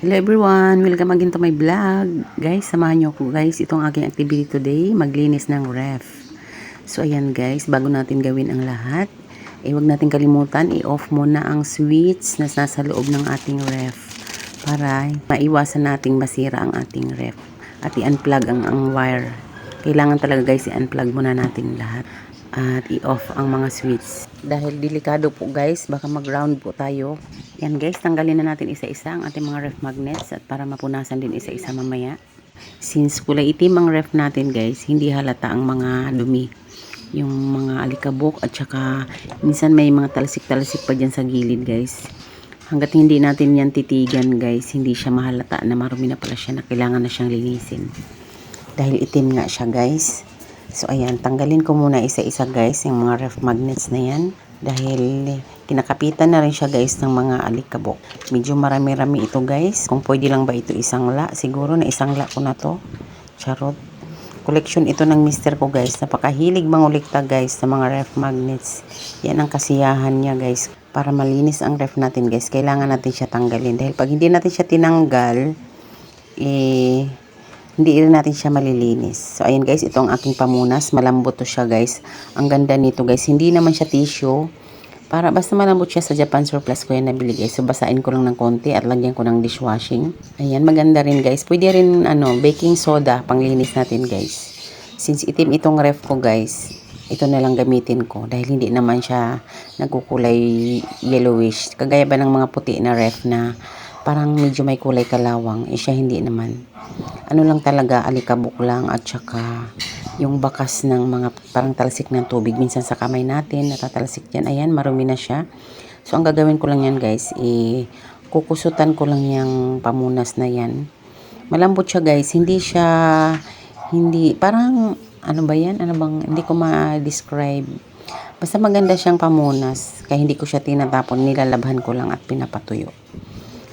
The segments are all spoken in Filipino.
Hello everyone! Welcome again to my vlog. Guys, samahan niyo ako guys. Itong aking activity today, maglinis ng ref. So ayan guys, bago natin gawin ang lahat, eh wag natin kalimutan, i-off muna ang switch na nasa loob ng ating ref para maiwasan nating masira ang ating ref at i-unplug ang, ang wire. Kailangan talaga guys, i-unplug muna natin lahat at i-off ang mga switch. Dahil delikado po guys, baka mag-ground po tayo. Yan guys, tanggalin na natin isa-isa ang ating mga ref magnets at para mapunasan din isa-isa mamaya. Since kulay itim ang ref natin guys, hindi halata ang mga dumi. Yung mga alikabok at saka minsan may mga talasik-talasik pa dyan sa gilid guys. Hanggat hindi natin yan titigan guys, hindi siya mahalata na marumi na pala siya na kailangan na siyang linisin. Dahil itim nga siya guys. So ayan, tanggalin ko muna isa-isa guys yung mga ref magnets na yan. Dahil kinakapitan na rin siya guys ng mga alikabok. Medyo marami-rami ito guys. Kung pwede lang ba ito isang la. Siguro na isang la ko na to. Charot. Collection ito ng mister ko guys. Napakahilig mangulikta guys sa mga ref magnets. Yan ang kasiyahan niya guys. Para malinis ang ref natin guys, kailangan natin siya tanggalin. Dahil pag hindi natin siya tinanggal, eh, hindi rin natin siya malilinis. So, ayan guys, ito ang aking pamunas. Malambot to siya guys. Ang ganda nito guys. Hindi naman siya tissue. Para basta malambot siya sa Japan Surplus ko yan nabili guys. So, basain ko lang ng konti at lagyan ko ng dishwashing. Ayan, maganda rin guys. Pwede rin ano, baking soda panglinis natin guys. Since itim itong ref ko guys, ito na lang gamitin ko. Dahil hindi naman siya nagkukulay yellowish. Kagaya ba ng mga puti na ref na parang medyo may kulay kalawang. Eh siya hindi naman ano lang talaga, alikabok lang at saka yung bakas ng mga parang talsik ng tubig. Minsan sa kamay natin, natatalsik yan. Ayan, marumi na siya. So, ang gagawin ko lang yan guys, eh, kukusutan ko lang yung pamunas na yan. Malambot siya guys, hindi siya, hindi, parang, ano ba yan? Ano bang, hindi ko ma-describe. Basta maganda siyang pamunas, kaya hindi ko siya tinatapon, nilalabhan ko lang at pinapatuyo.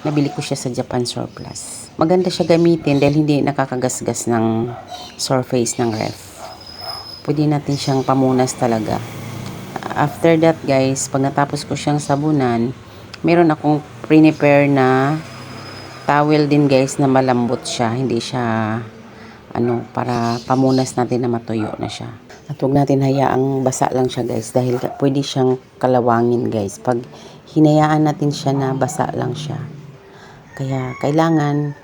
Nabili ko siya sa Japan Surplus. Maganda siya gamitin dahil hindi nakakagasgas ng surface ng ref. Pwede natin siyang pamunas talaga. After that guys, pag natapos ko siyang sabunan, meron akong prepare na towel din guys na malambot siya. Hindi siya ano, para pamunas natin na matuyo na siya. At huwag natin hayaang basa lang siya guys dahil pwede siyang kalawangin guys. Pag hinayaan natin siya na basa lang siya. Kaya kailangan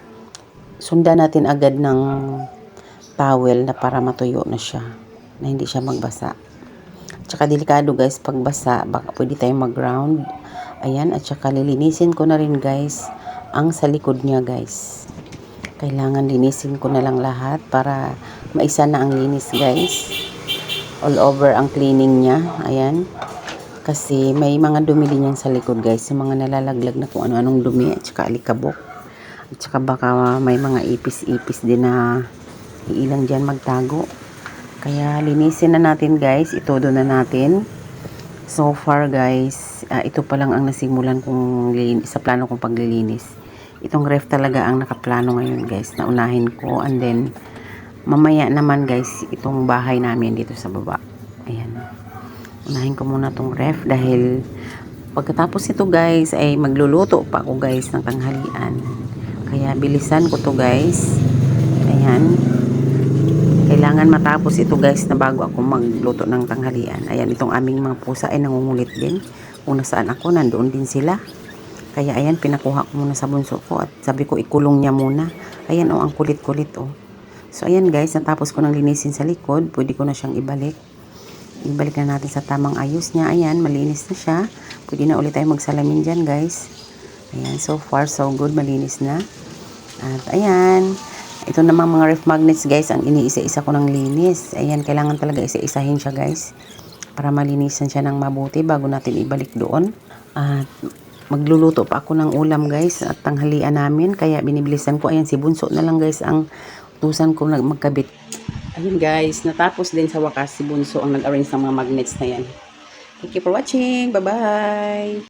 sundan natin agad ng towel na para matuyo na siya. Na hindi siya magbasa. Tsaka delikado guys, pag basa, baka pwede tayong mag-ground. Ayan, at saka lilinisin ko na rin guys ang sa likod niya guys. Kailangan linisin ko na lang lahat para maisa na ang linis guys. All over ang cleaning niya. Ayan. Kasi may mga dumi din yan sa likod guys. Yung mga nalalaglag na kung ano-anong dumi at saka alikabok. At saka baka may mga ipis-ipis din na iilang dyan magtago. Kaya linisin na natin guys. Itodo na natin. So far guys, ah, ito pa lang ang nasimulan kong sa plano kong paglilinis. Itong ref talaga ang nakaplano ngayon guys. Naunahin ko and then mamaya naman guys itong bahay namin dito sa baba. Ayan. Unahin ko muna tong ref dahil pagkatapos ito guys ay magluluto pa ako guys ng tanghalian. Kaya bilisan ko to guys. Ayan. Kailangan matapos ito guys na bago ako magluto ng tanghalian. Ayan, itong aming mga pusa ay nangungulit din. Kung nasaan ako, nandoon din sila. Kaya ayan, pinakuha ko muna sa bunso ko at sabi ko ikulong niya muna. Ayan oh, ang kulit-kulit oh. So ayan guys, natapos ko nang linisin sa likod, pwede ko na siyang ibalik. Ibalik na natin sa tamang ayos niya. Ayan, malinis na siya. Pwede na ulit tayo magsalamin dyan guys. Ayan, so far so good, malinis na. At ayan, ito namang mga ref magnets guys, ang iniisa-isa ko ng linis. Ayan, kailangan talaga isa-isahin siya guys. Para malinisan siya ng mabuti bago natin ibalik doon. At magluluto pa ako ng ulam guys at tanghalian namin. Kaya binibilisan ko. Ayan, si Bunso na lang guys ang utusan ko magkabit. Ayun guys, natapos din sa wakas si Bunso ang nag-arrange ng mga magnets na yan. Thank you for watching. Bye-bye!